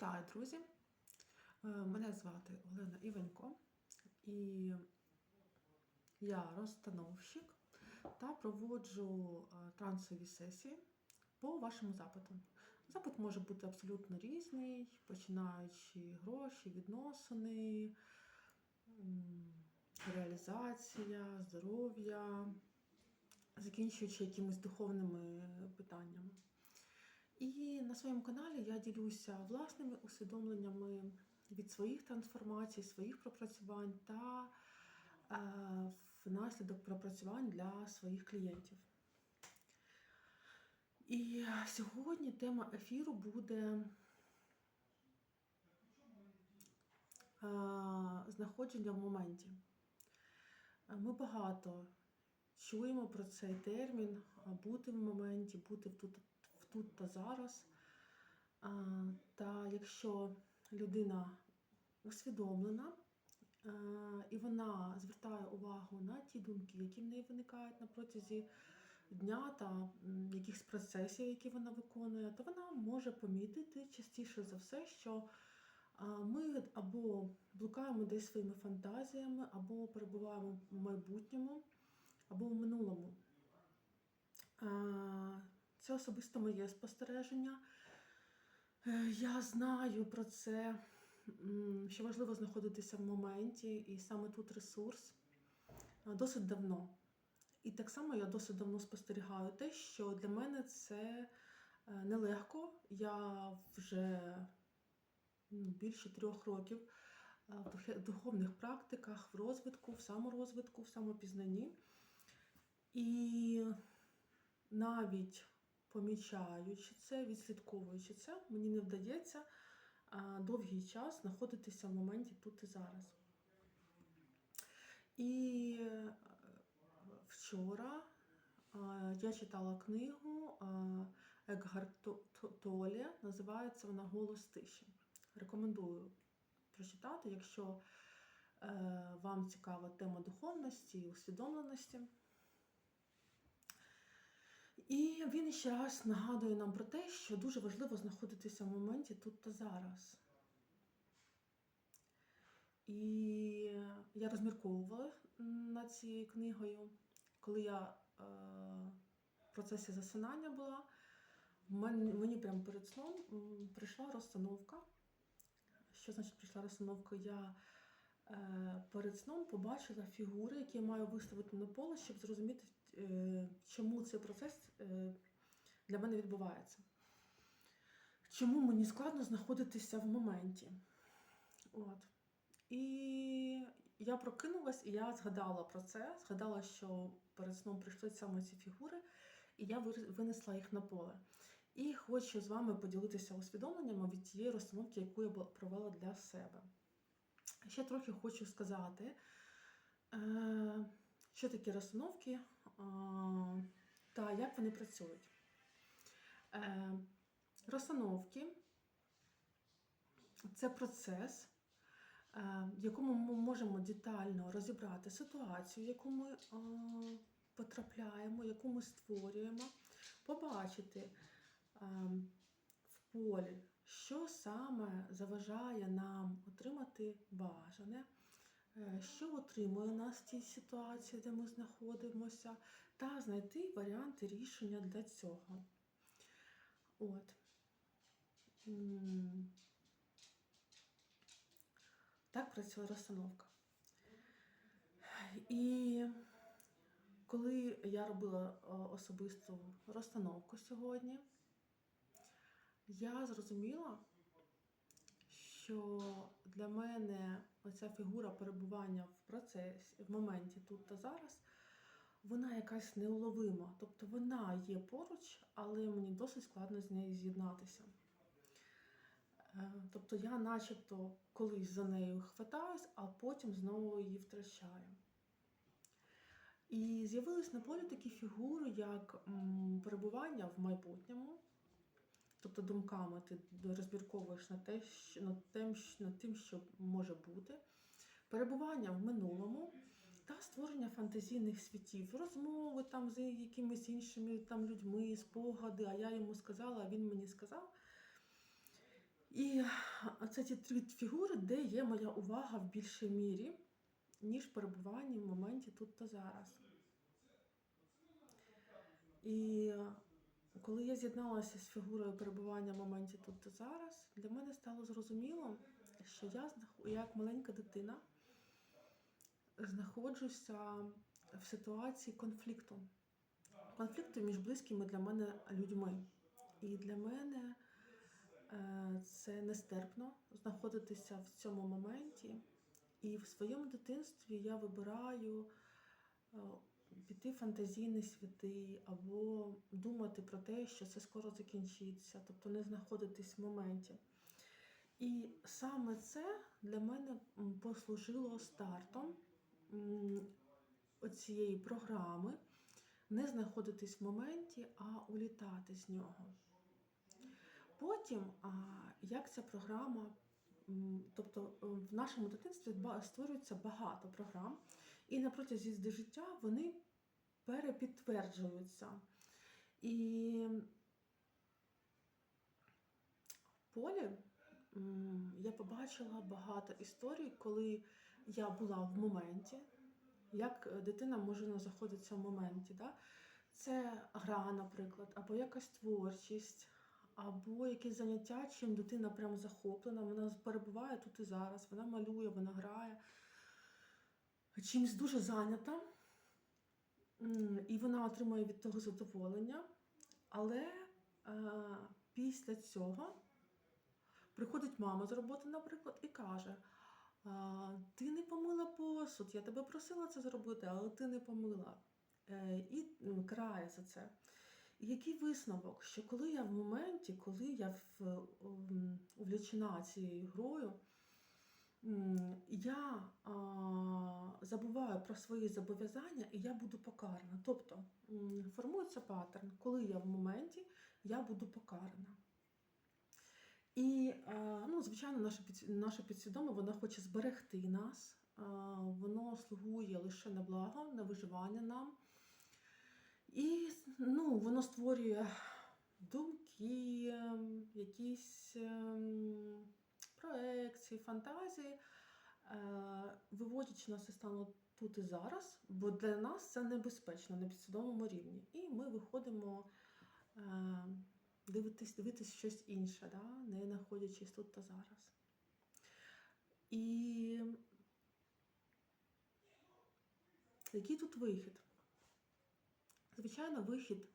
Вітаю, друзі! Е, Мене звати Олена Івенко, і я розстановщик та проводжу е, трансові сесії по вашому запиту. Запит може бути абсолютно різний, починаючи гроші, відносини, реалізація, здоров'я, закінчуючи якимись духовними питаннями. І на своєму каналі я ділюся власними усвідомленнями від своїх трансформацій, своїх пропрацювань та е, внаслідок пропрацювань для своїх клієнтів. І сьогодні тема ефіру буде е, знаходження в моменті. Ми багато чуємо про цей термін бути в моменті, бути тут, тут та зараз. Та якщо людина усвідомлена і вона звертає увагу на ті думки, які в неї виникають на протязі дня та якихось процесів, які вона виконує, то вона може помітити частіше за все, що ми або блукаємо десь своїми фантазіями, або перебуваємо в майбутньому, або в минулому. Це особисто моє спостереження. Е, Я знаю про це, що важливо знаходитися в моменті, і саме тут ресурс е, досить давно. І так само я досить давно спостерігаю те, що для мене це е, нелегко. Я вже ну, більше трьох років в духовних практиках, в розвитку, в саморозвитку, в самопізнанні. І навіть помічаючи це, відслідковуючи це, мені не вдається довгий час знаходитися в моменті тут і зараз. І е, вчора я читала книгу а, Екгарт То- То- Толе, називається вона Голос тиші. Рекомендую прочитати, якщо е, вам цікава тема духовності і усвідомленості. І він ще раз нагадує нам про те, що дуже важливо знаходитися в моменті тут та зараз. І я розмірковувала над цією книгою, коли я е, в процесі засинання була. Мені прямо перед сном прийшла розстановка. Що значить прийшла розстановка? Я е, перед сном побачила фігури, які я маю виставити на поле, щоб зрозуміти, чому цей процес е, для мене відбувається. Чому мені складно знаходитися в моменті. От. І я прокинулась, і я згадала про це, згадала, що перед сном прийшли саме ці фігури, і я винесла їх на поле. І хочу з вами поділитися усвідомленнями від тієї розстановки, яку я провела для себе. Ще трохи хочу сказати, е, що такі розстановки е, та як вони працюють. Е, Розстановки це процес, е, в якому ми можемо детально розібрати ситуацію, в яку ми е, потрапляємо, яку ми створюємо, побачити в полі, що саме заважає нам отримати бажане, що отримує нас в тій ситуації, де ми знаходимося, та знайти варіанти рішення для цього. От. Так працює розстановка. І коли я робила особисту розстановку сьогодні, я зрозуміла, що для мене оця фігура перебування в процесі, в моменті тут та зараз, вона якась неуловима. Тобто вона є поруч, але мені досить складно з нею з'єднатися. Е, Тобто я начебто колись за нею хватаюсь, а потім знову її втрачаю. І з'явились на полі такі фігури, як перебування в майбутньому, тобто думками ти розмірковуєш над, те, над, тим, над тим, що може бути, перебування в минулому та створення фантазійних світів, розмови там з якимись іншими там людьми, спогади, а я йому сказала, а він мені сказав. І це ті три фігури, де є моя увага в більшій мірі, ніж перебування в моменті тут та зараз. І коли я з'єдналася з фігурою перебування в моменті тут та зараз, для мене стало зрозуміло, що я як маленька дитина знаходжуся в ситуації конфлікту. Конфлікту між близькими для мене людьми. І для мене е, це нестерпно знаходитися в цьому моменті. І в своєму дитинстві я вибираю е, піти в фантазійні світи або думати про те, що це скоро закінчиться, тобто не знаходитись в моменті. І саме це для мене послужило стартом м, оцієї програми не знаходитись в моменті, а улітати з нього. Потім, як ця програма, тобто е, в нашому дитинстві створюється багато програм, і на протязі життя вони перепідтверджуються. І в полі я побачила багато історій, коли я була в моменті, як е, дитина може знаходитися в моменті. Да? Це гра, наприклад, або якась творчість, або якесь заняття, чим дитина прям захоплена, вона перебуває тут і зараз, вона малює, вона грає, чимось дуже зайнята, і вона отримує від того задоволення. Але е, після цього приходить мама з роботи, наприклад, і каже: Ти не помила посуд, я тебе просила це зробити, але ти не помила. Е, І м, карає за це. І який висновок? Що коли я в моменті, коли я увлічена цією грою, я а, забуваю про свої зобов'язання і я буду покарана. Тобто формується паттерн, коли я в моменті, я буду покарана. І, е, ну, звичайно, наше, наше підсвідоме воно хоче зберегти нас, е, воно слугує лише на благо, на виживання нам. І ну, воно створює думки, ем, якісь проекції, фантазії, е, виводячи нас із стану тут і зараз, бо для нас це небезпечно на підсвідомому рівні. І ми виходимо е, дивитись, дивитись щось інше, да? не знаходячись тут та зараз. І який тут вихід? Звичайно, вихід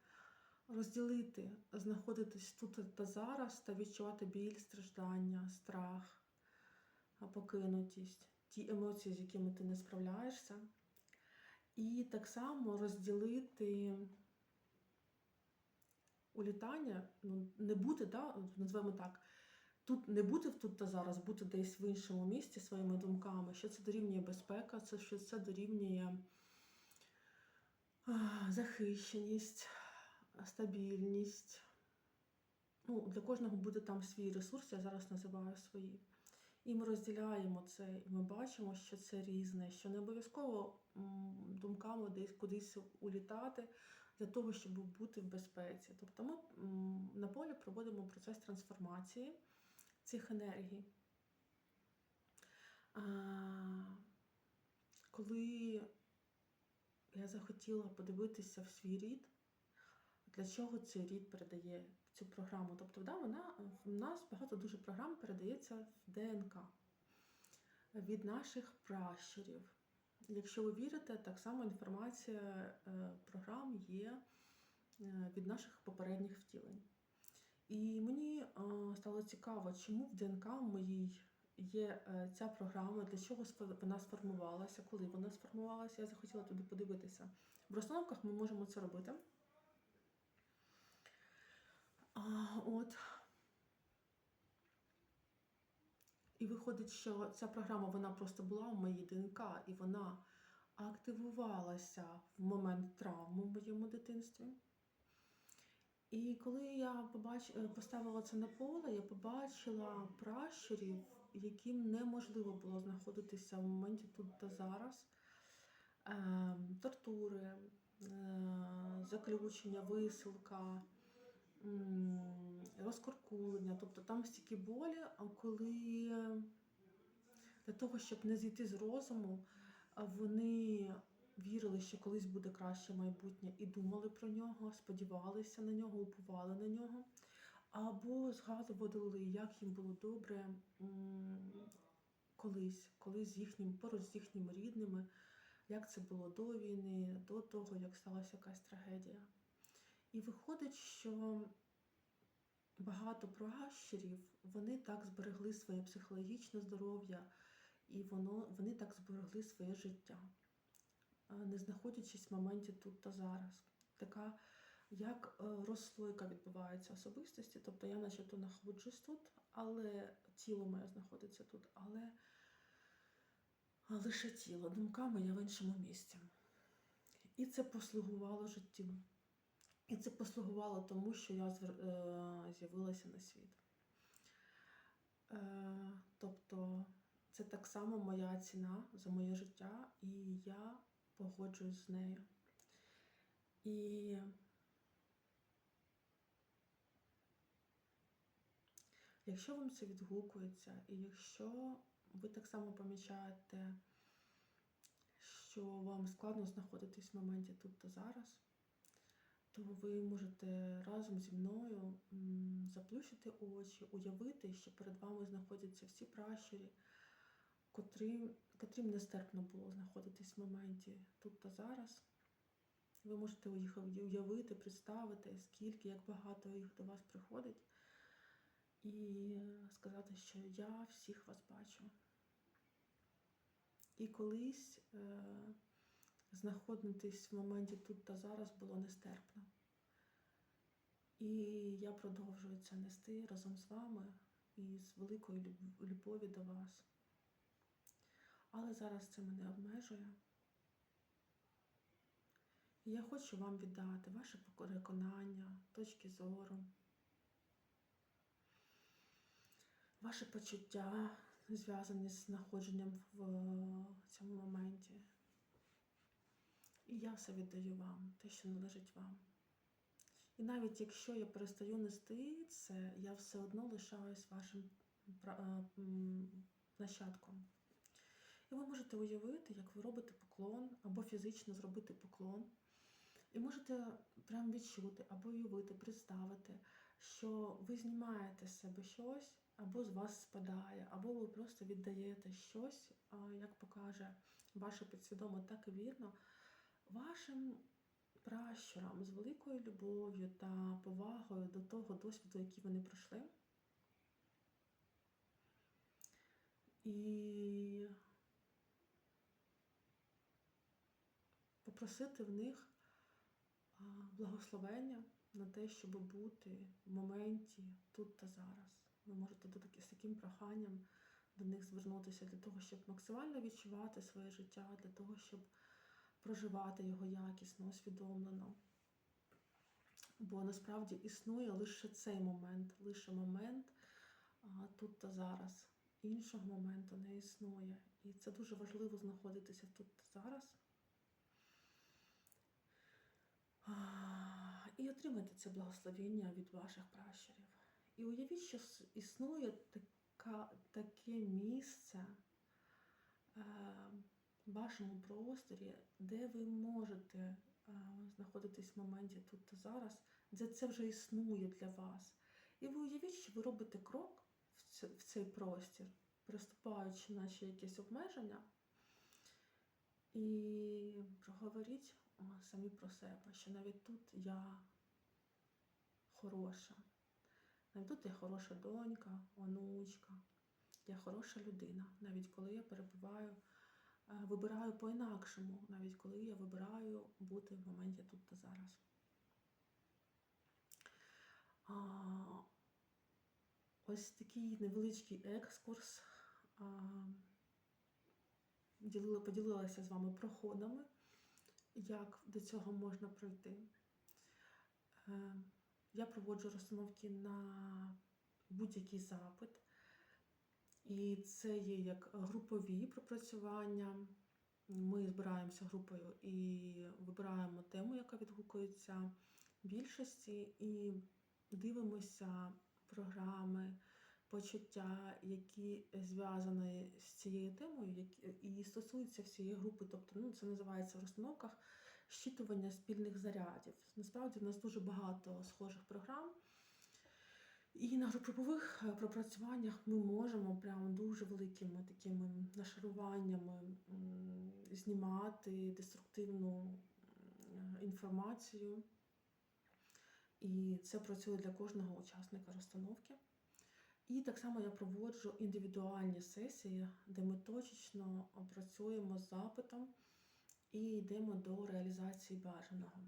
розділити, знаходитись тут та зараз та відчувати біль, страждання, страх, покинутість, ті емоції, з якими ти не справляєшся. І так само розділити улітання, ну, не бути, да, називаємо так, тут не бути тут та зараз, бути десь в іншому місці своїми думками, що це дорівнює безпека, що це дорівнює захищеність, стабільність. Ну, для кожного буде там свій ресурс, я зараз називаю свої. І ми розділяємо це, і ми бачимо, що це різне, що не обов'язково думками десь кудись улітати для того, щоб бути в безпеці. Тобто ми на полі проводимо процес трансформації цих енергій. Коли я захотіла подивитися в свій рід, для чого цей рід передає цю програму. Тобто, да, вона в нас багато дуже програм передається в ДНК від наших пращурів. Якщо ви вірите, так само інформація е, програм є е, від наших попередніх втілень. І мені е, стало цікаво, чому в ДНК моїй є ця програма, для чого вона сформувалася, коли вона сформувалася, я захотіла туди подивитися. В розстановках ми можемо це робити. А, от. І виходить, що ця програма вона просто була в моїй ДНК, і вона активувалася в момент травми в моєму дитинстві. І коли я побач... е, поставила це на поле, я побачила пращурів, яким неможливо було знаходитися в моменті тут та зараз. Ем, тортури, е, заключення, висилка, розкуркулення. Тобто там стільки болі, а коли для того, щоб не зійти з розуму, вони вірили, що колись буде краще майбутнє, і думали про нього, сподівалися на нього, уповали на нього. Або згадували, як їм було добре колись, колись з їхнім, поруч з їхніми рідними, як це було до війни, до того, як сталася якась трагедія. І виходить, що багато пращурів вони так зберегли своє психологічне здоров'я, і воно, вони так зберегли своє життя, не знаходячись в моменті тут та зараз. Така як е, розслойка відбувається особистості, тобто я начебто знаходжусь тут, але тіло моє знаходиться тут, але лише тіло, думками я в іншому місці. І це послугувало життю. І це послугувало тому, що я е, з'явилася на світ. Е, Тобто це так само моя ціна за моє життя, і я погоджуюсь з нею. І якщо вам це відгукується, і якщо ви так само помічаєте, що вам складно знаходитись в моменті тут та зараз, то ви можете разом зі мною заплющити очі, уявити, що перед вами знаходяться всі пращурі, котрим, котрим нестерпно було знаходитись в моменті тут та зараз. Ви можете їх уявити, представити, скільки, як багато їх до вас приходить, і сказати, що я всіх вас бачу. І колись е, знаходитись в моменті тут та зараз було нестерпно. І я продовжую це нести разом з вами і з великою любові до вас. Але зараз це мене обмежує. І я хочу вам віддати ваше переконання, точки зору, ваші почуття, зв'язані з знаходженням в цьому моменті. І я все віддаю вам, те, що належить вам. І навіть якщо я перестаю нести це, я все одно лишаюсь вашим е, нащадком. І ви можете уявити, як ви робите поклон, або фізично зробити поклон. І можете прям відчути, або уявити, представити, що ви знімаєте з себе щось, або з вас спадає, або ви просто віддаєте щось, як покаже ваше підсвідомо, так і вірно, вашим пращурам з великою любов'ю та повагою до того досвіду, який вони пройшли. І попросити в них благословення на те, щоб бути в моменті тут та зараз. Ви можете з таким проханням до них звернутися для того, щоб максимально відчувати своє життя, для того, щоб проживати його якісно, усвідомлено. Бо насправді існує лише цей момент, лише момент а, тут та зараз. Іншого моменту не існує. І це дуже важливо знаходитися тут та зараз. І отримати це благословення від ваших пращурів. І уявіть, що існує така, таке місце е, вашому просторі, де ви можете е, знаходитись в моменті тут та зараз, де це вже існує для вас. І ви уявіть, що ви робите крок в, цей простір, приступаючи наче якесь обмеження, і проговоріть самі про себе, що навіть тут я хороша. Навіть тут я хороша донька, онучка, я хороша людина, навіть коли я перебуваю, вибираю по-інакшому, навіть коли я вибираю бути в моменті тут та зараз. Ось такий невеличкий екскурс. Ділила, поділилася з вами проходами, як до цього можна пройти. Е, Я проводжу розстановки на будь-який запит. І це є як групові пропрацювання. Ми збираємося групою і вибираємо тему, яка відгукується більшості, і дивимося програми, почуття, які зв'язані з цією темою, і стосуються всієї групи. Тобто, ну, це називається в розстановках щитування спільних зарядів. Насправді в нас дуже багато схожих програм. І на групових е, пропрацюваннях ми можемо прям дуже великими такими нашаруваннями знімати деструктивну інформацію. І це працює для кожного учасника розстановки. І так само я проводжу індивідуальні сесії, де ми точечно працюємо з запитом і йдемо до реалізації бажаного.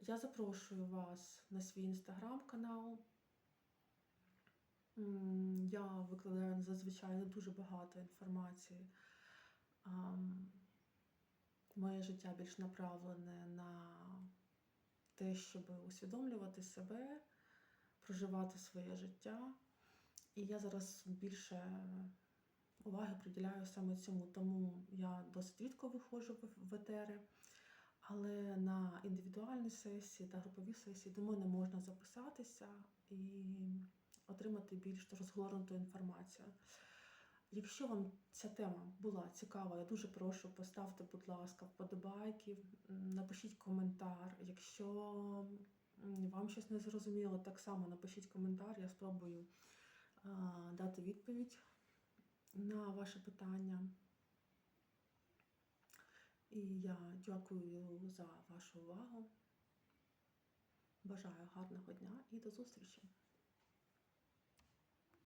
Я запрошую вас на свій інстаграм-канал. Я викладаю зазвичай не дуже багато інформації. Моє життя більш направлене на те, щоб усвідомлювати себе, проживати своє життя. І я зараз більше уваги приділяю саме цьому, тому я досить рідко виходжу в етери. Але на індивідуальні сесії та групові сесії до мене можна записатися і отримати більш розгорнуту інформацію. Якщо вам ця тема була цікава, я дуже прошу поставте, будь ласка, вподобайки, напишіть коментар. Якщо вам щось не зрозуміло, так само напишіть коментар, я спробую дати відповідь на ваше питання. І я дякую за вашу увагу. Бажаю гарного дня і до зустрічі!